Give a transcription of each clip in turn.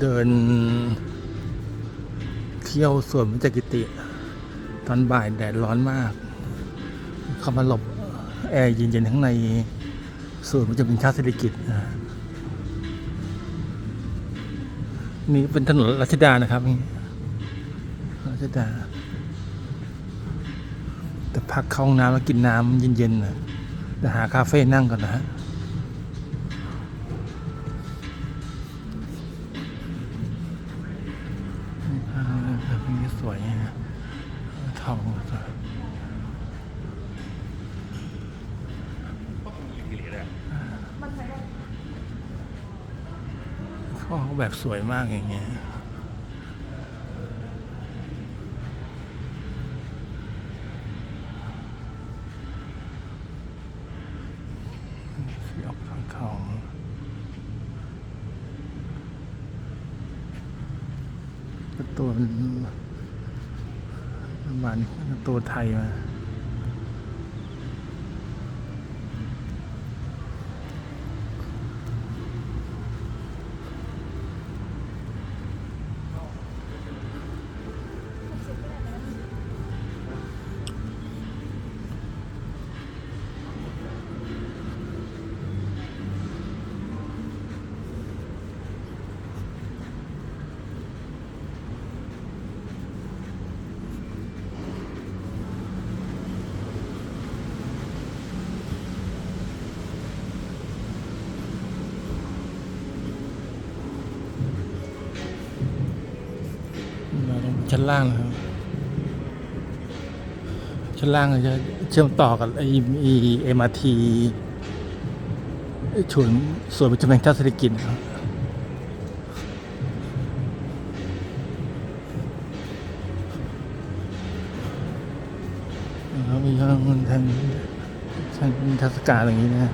เดิน เที่ยวสวนมิจกิติ ตอนบ่ายแดดร้อนมาก เข้ามาหลบแอร์เย็นๆข้างในสวนมันจะเป็นชาติเศรษฐกิจนะนี่เป็นถนนรัชดานะครับนี่รัชดา แต่พักเข้าห้องน้ำแล้วกินน้ำเย็นๆนะจะหาคาเฟ่นั่งก่อนนะฮะ เขาออกแบบสวยมากอย่างเงี้ยสีออกทองทองประตูมันประ มาตัวไทยมา ชั้นล่างนะครับชั้นล่างจะเชื่อมต่อกับไอ้เอ็มอาร์ทีชวนส่วนประชุมแห่งชาติเศรษฐกิจนะครับแล้วมีห้องทางทางเทศกาลอย่างนี้นะ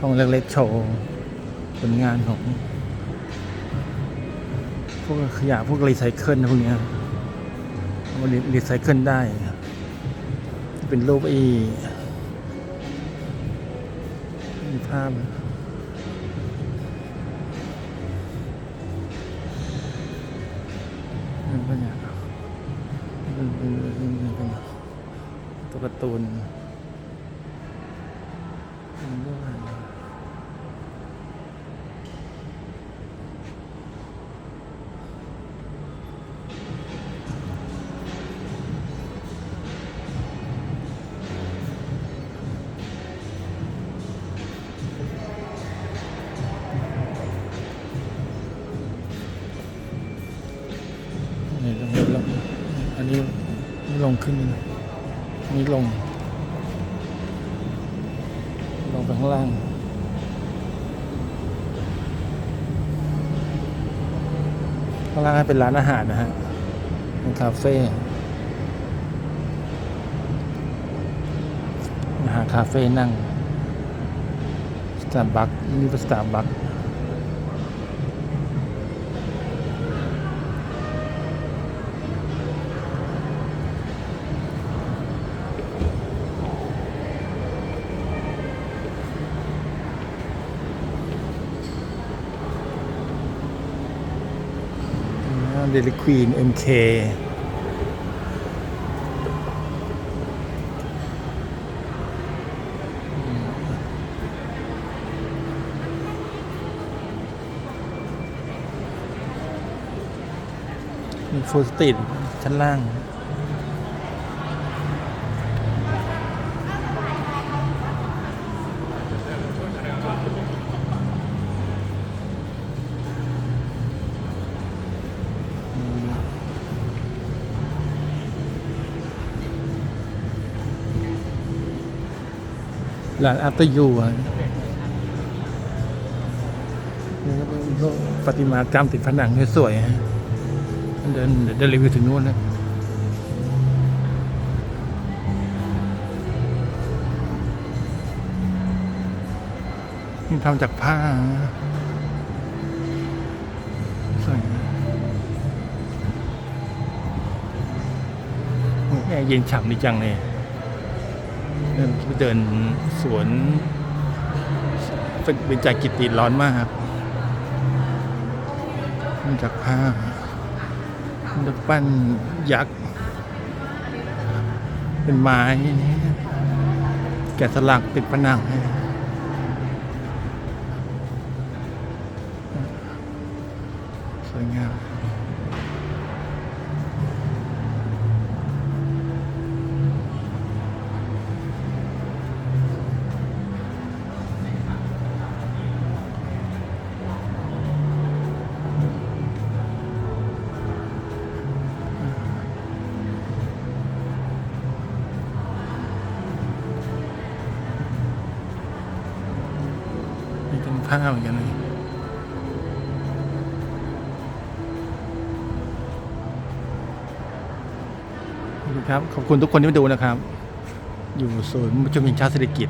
ห้องเล็กๆโชว์ผลงานของ พวกขยะพวกรีไซเคิลพวกเนี้ย รีไซเคิลได้ เป็นรูปอีมีภาพมันก็เนี่ยเป็นเป็นเป็นเป็นตัวการ์ตูน ลงขึ้นนนี้ลง ลงไปข้างล่างข้างล่างให้เป็นร้านอาหารนะฮะเป็นคาเฟ่มาหาคาเฟ่นั่งสตาร์บัคนี่เป็นสตาร์บัค เดลิควีนเอ็มีฟูสติดชั้นล่าง ร้านอัตยูอะนี่ก็เป็นพวกประติมากรรมติดผนังเนี่ยสวยฮะเดินเดินรีวิวถึงนู้นนะนี่ทำจากผ้าสวยนะโอ้ยแอร์เย็นฉ่ำดีจังเลย เดินสวนเป็นเป็นจากกิติร้อนมากครับมาจากผ้าดักปั้นยักษ์ เป็นไม้ แกะสลักปิดผนัง ข้าเหมือนกันเลยขอบคุณครับ ขอบคุณทุกคนที่มาดูนะครับ อยู่ศูนย์ประชุมแห่งชาติเศรษฐกิจ